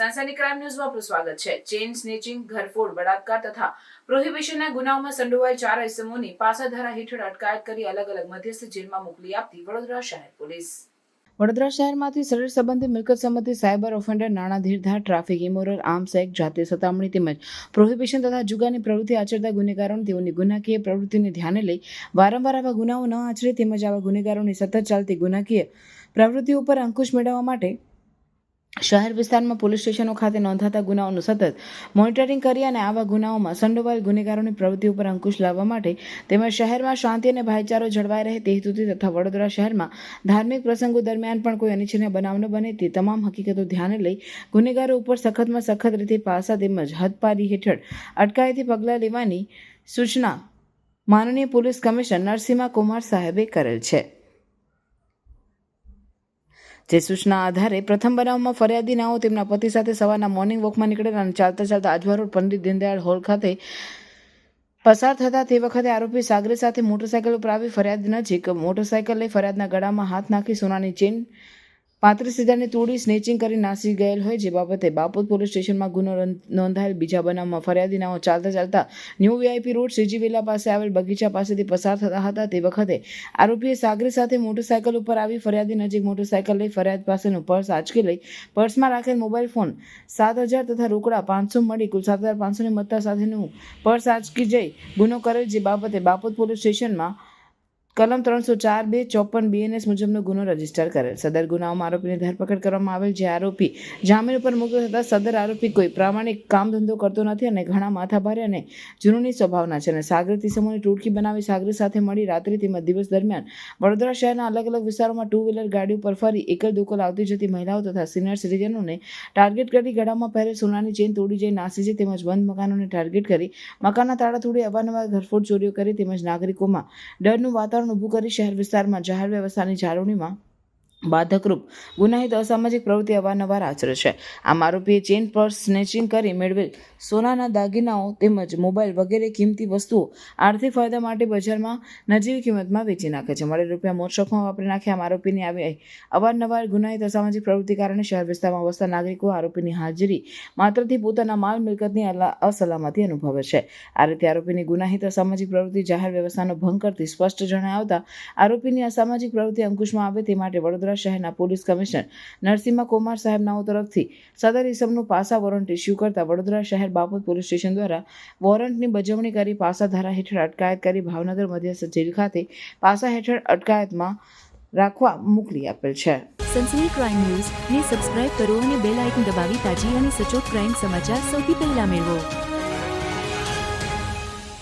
સૈનિક ક્રાઇમ ન્યૂઝમાં આપનું સ્વાગત છે. ચેઇન સ્નેચિંગ ઘરફોડ, બળાત્કાર તથા પ્રોહિબિશનના ગુનાઓમાં સંડોવાયેલ ચાર ઇસમોની પાસાધારા હેઠળ અટકાયત કરી અલગ અલગ મધ્યસ્થ જેલમાં મોકલી આપતી વડોદરા શહેર પોલીસ. વડોદરા શહેરમાંથી શરીર સંબંધી મિલકત સંબંધી સાયબર ઓફેન્ડર નાણાં ધીરધાર, ટ્રાફિક ઇમોરલ આર્મ્સ એક્ટ જાતીય સતામણી તેમજ પ્રોહિબિશન તથા જુગાની પ્રવૃત્તિ આચરતા ગુનેગારોને તેઓની ગુનાકીય પ્રવૃત્તિને ધ્યાને લઈ વારંવાર આવા ગુનાઓ ન આચરે તેમજ આવા ગુનેગારોની સતત ચાલતી ગુનાકીય પ્રવૃત્તિઓ ઉપર અંકુશ મેળવવા માટે શહેર વિસ્તારમાં પોલીસ સ્ટેશનો ખાતે નોંધાતા ગુનાઓનું સતત મોનિટરિંગ કરી અને આવા ગુનાઓમાં સંડોવાયેલ ગુનેગારોની પ્રવૃત્તિ ઉપર અંકુશ લાવવા માટે તેમજ શહેરમાં શાંતિ અને ભાઈચારો જળવાઈ રહે તે હેતુથી તથા વડોદરા શહેરમાં ધાર્મિક પ્રસંગો દરમિયાન પણ કોઈ અનિચ્છનીય બનાવ ન બને તે તમામ હકીકતો ધ્યાને લઈ ગુનેગારો ઉપર સખતમાં સખત રીતે પાસા તેમજ હદપારી હેઠળ અટકાયતી પગલાં લેવાની સૂચના માનનીય પોલીસ કમિશનર નરસિંહા કુમાર સાહેબે કરેલ છે. જે સૂચના આધારે પ્રથમ બનાવમાં ફરિયાદી નાઓ તેમના પતિ સાથે સવારના મોર્નિંગ વોકમાં નીકળેલા અને ચાલતા ચાલતા આજવા રોડ પંડિત દીનદયાળ હોલ ખાતે પસાર થતા તે વખતે આરોપી સાગરી સાથે મોટરસાયકલ ઉપર આવી ફરિયાદ નજીક. મોટરસાયકલ લઈ ફરિયાદના ગળામાં હાથ નાખી સોનાની ચેન પાંત્રીસ હજારની તોડી સ્નેચિંગ કરી નાસી ગયેલ હોય જે બાબતે બાપોદ પોલીસ સ્ટેશનમાં ગુનો નોંધાયેલ બીજા બનાવમાં ફરિયાદીનાઓ ચાલતા ચાલતા new VIP road CG villa પાસે આવેલ બગીચા પાસેથી પસાર થતા હતા. તે વખતે આરોપીએ સાગરી સાથે મોટરસાયકલ ઉપર આવી ફરિયાદી નજીક મોટરસાયકલ લઈ ફરિયાદ પાસેનું પર્સ આંચકી લઈ પર્સમાં રાખેલ મોબાઈલ ફોન સાત હજાર તથા રોકડા પાંચસો મળી કુલ સાત હજાર પાંચસોની મત્તા સાથેનું પર્સ આંચકી જઈ ગુનો કરેલ જે બાબતે બાપોદ પોલીસ સ્ટેશનમાં કલમ ત્રણસો ચાર બે ચોપન બીએનએસ મુજબનો ગુનો રજિસ્ટર કરેલ. સદર ગુનાઓમાં આરોપીની ધરપકડ કરવામાં આવેલ જે આરોપી જામીન ઉપર મુક્ત થતા સદર આરોપી કોઈ પ્રામાણિક કામ ધંધો કરતો નથી અને ઘણા માથાભારે અને જૂનૂની સ્વભાવના છે અને સાગરતી સમૂહની ટૂટકી બનાવી સાગરી સાથે મળી રાત્રિ તેમજ દિવસ દરમિયાન વડોદરા શહેરના અલગ અલગ વિસ્તારોમાં ટુ વ્હીલર ગાડી ઉપર ફરી એકલ દુકલ આવતી જતી મહિલાઓ તથા સિનિયર સિટીઝનોને ટાર્ગેટ કરી ગળામાં પહેરે સોનાની ચેન તોડી જઈ નાસી જઈ તેમજ બંધ મકાનોને ટાર્ગેટ કરી મકાનના તાળા તોડી અવારનવાર ઘરફોડ ચોરીઓ કરી તેમજ નાગરિકોમાં ડરનું વાતાવરણ ઊભું કરી શહેર વિસ્તારમાં જાહેર વ્યવસ્થાની જાળવણીમાં બાધકરૂપ. ગુનાહિત અસામાજિક પ્રવૃત્તિ અવારનવાર આચરે છે. આમ આરોપીએ ચેન પર સ્નેચિંગ કરી મેળવેલ સોનાના દાગીનાઓ તેમજ મોબાઈલ વગેરે કિંમતી વસ્તુઓ આર્થિક ફાયદા માટે બજારમાં નજીવી કિંમતમાં વેચી નાખે છે. મળેલ રૂપિયા મોટશોખમાં વાપરી નાખે આમ આરોપીની આવી અવારનવાર ગુનાહિત અસામાજિક પ્રવૃત્તિ કારણે શહેર વિસ્તારમાં વસતા નાગરિકો આરોપીની હાજરી માત્રથી પોતાના માલ મિલકતની અસલામતી અનુભવે છે. આ રીતે આરોપીની ગુનાહિત અસામાજિક પ્રવૃત્તિ જાહેર વ્યવસ્થાનો ભંગ કરતી સ્પષ્ટ જણાય આવતા આરોપીની અસામાજિક પ્રવૃત્તિ અંકુશમાં આવે તે માટે વડોદરા શહેરના પોલીસ કમિશનર નરસિંહ કુમાર સાહેબનાઓ તરફથી સદર ઇસમનું પાસા વોરંટ ઇસ્યુ કરતા વડોદરા શહેર બાપત પોલીસ સ્ટેશન દ્વારા વોરંટની બજવણી કરી પાસા ધારા હેઠળ અટકાયત કરી ભાવનગર મધ્યસ્થ જેલ ખાતે પાસા હેઠળ અટકાયતમાં રાખવા મોકલી આપેલ છે. સનસની ક્રાઇમ ન્યૂઝ, ને સબસ્ક્રાઇબ કરો અને બેલ આઇકન દબાવી તાજી અને સચોટ ક્રાઇમ સમાચાર સૌથી પહેલા મેળવો.